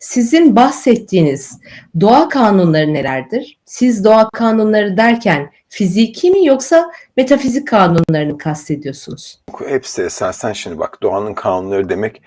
Sizin bahsettiğiniz doğa kanunları nelerdir? Siz doğa kanunları derken fiziki mi yoksa metafizik kanunlarını kastediyorsunuz? Hepsi esasen şimdi bak doğanın kanunları demek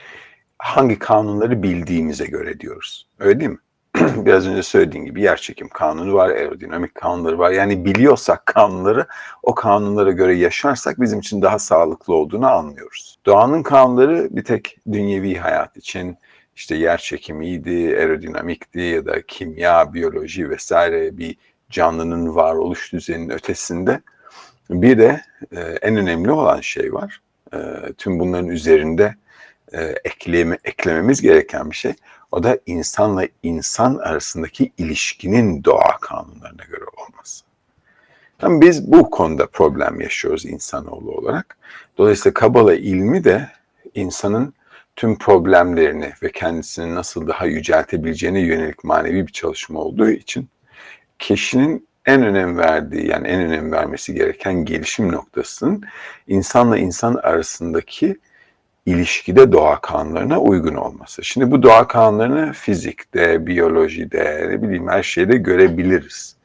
hangi kanunları bildiğimize göre diyoruz. Öyle değil mi? Biraz önce söylediğim gibi yer çekim kanunu var, aerodinamik kanunları var. Yani biliyorsak kanunları, o kanunlara göre yaşarsak bizim için daha sağlıklı olduğunu anlıyoruz. Doğanın kanunları bir tek dünyevi hayat için işte yer çekimiydi, aerodinamikti ya da kimya, biyoloji vesaire bir canlının varoluş düzeninin ötesinde bir de e, en önemli olan şey var. E, tüm bunların üzerinde e, ekleme, eklememiz gereken bir şey. O da insanla insan arasındaki ilişkinin doğa kanunlarına göre olması. Tam biz bu konuda problem yaşıyoruz insanoğlu olarak. Dolayısıyla Kabala ilmi de insanın tüm problemlerini ve kendisini nasıl daha yüceltebileceğine yönelik manevi bir çalışma olduğu için kişinin en önem verdiği yani en önem vermesi gereken gelişim noktasının insanla insan arasındaki ilişkide doğa kanunlarına uygun olması. Şimdi bu doğa kanunlarını fizikte, biyolojide, ne bileyim her şeyde görebiliriz.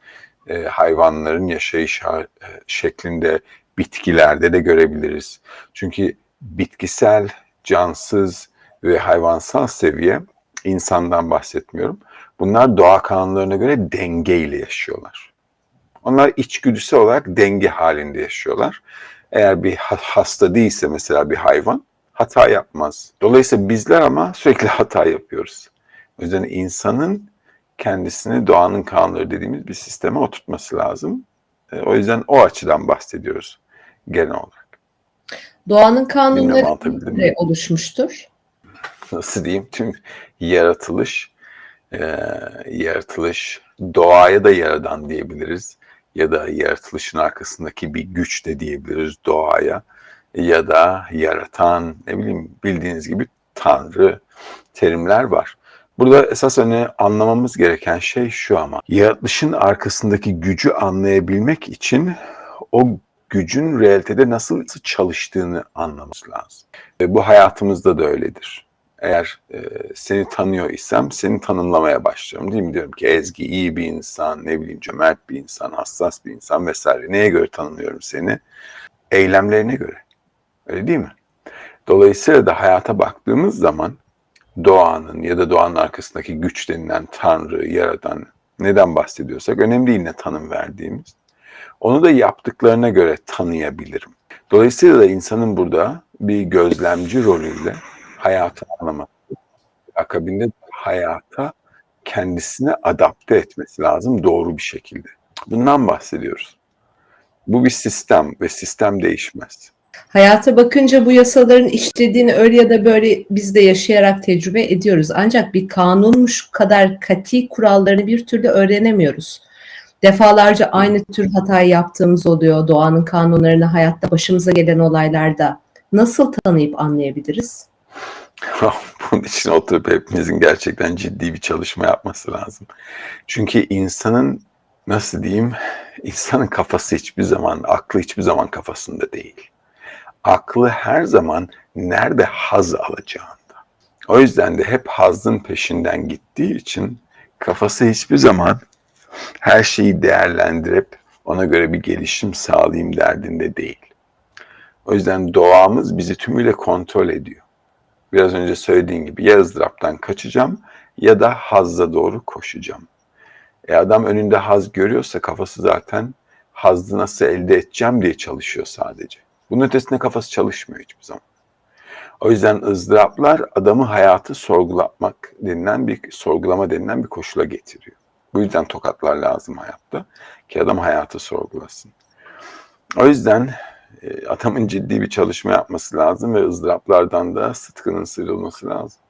Ee, hayvanların yaşayış e, şeklinde, bitkilerde de görebiliriz. Çünkü bitkisel, cansız ve hayvansal seviye, insandan bahsetmiyorum. Bunlar doğa kanunlarına göre dengeyle yaşıyorlar. Onlar içgüdüsel olarak denge halinde yaşıyorlar. Eğer bir ha- hasta değilse mesela bir hayvan hata yapmaz. Dolayısıyla bizler ama sürekli hata yapıyoruz. O yüzden insanın kendisini doğanın kanunları dediğimiz bir sisteme oturtması lazım. E, O yüzden o açıdan bahsediyoruz genel olarak. Doğanın kanunları de oluşmuştur. Nasıl diyeyim? Tüm yaratılış, e, yaratılış doğaya da yaradan diyebiliriz. Ya da yaratılışın arkasındaki bir güç de diyebiliriz doğaya. Ya da yaratan, ne bileyim bildiğiniz gibi Tanrı terimler var. Burada esas öne anlamamız gereken şey şu ama. Yaratılışın arkasındaki gücü anlayabilmek için o gücün realitede nasıl çalıştığını anlamamız lazım. Ve bu hayatımızda da öyledir. Eğer e, seni tanıyor isem seni tanımlamaya başlıyorum değil mi? Diyorum ki Ezgi iyi bir insan, ne bileyim cömert bir insan, hassas bir insan vesaire. Neye göre tanımlıyorum seni? Eylemlerine göre. Öyle değil mi? Dolayısıyla da hayata baktığımız zaman doğanın ya da doğanın arkasındaki güç denilen Tanrı, Yaradan neden bahsediyorsak önemli değil ne tanım verdiğimiz. Onu da yaptıklarına göre tanıyabilirim. Dolayısıyla da insanın burada bir gözlemci rolüyle hayatı anlaması, akabinde hayata kendisini adapte etmesi lazım doğru bir şekilde. Bundan bahsediyoruz. Bu bir sistem ve sistem değişmez. Hayata bakınca bu yasaların işlediğini öyle ya da böyle biz de yaşayarak tecrübe ediyoruz. Ancak bir kanunmuş kadar kati kurallarını bir türlü öğrenemiyoruz. Defalarca aynı tür hatayı yaptığımız oluyor doğanın kanunlarını hayatta başımıza gelen olaylarda. Nasıl tanıyıp anlayabiliriz? Bunun için oturup hepimizin gerçekten ciddi bir çalışma yapması lazım. Çünkü insanın nasıl diyeyim, insanın kafası hiçbir zaman, aklı hiçbir zaman kafasında değil. Aklı her zaman nerede haz alacağında. O yüzden de hep hazın peşinden gittiği için kafası hiçbir zaman her şeyi değerlendirip ona göre bir gelişim sağlayayım derdinde değil. O yüzden doğamız bizi tümüyle kontrol ediyor. Biraz önce söylediğim gibi ya ızdıraptan kaçacağım ya da hazza doğru koşacağım. E adam önünde haz görüyorsa kafası zaten hazzı nasıl elde edeceğim diye çalışıyor sadece. Bunun ötesinde kafası çalışmıyor hiçbir zaman. O yüzden ızdıraplar adamı hayatı sorgulatmak denilen bir sorgulama denilen bir koşula getiriyor. Bu yüzden tokatlar lazım hayatta ki adam hayatı sorgulasın. O yüzden e, adamın ciddi bir çalışma yapması lazım ve ızdıraplardan da sıtkının sıyrılması lazım.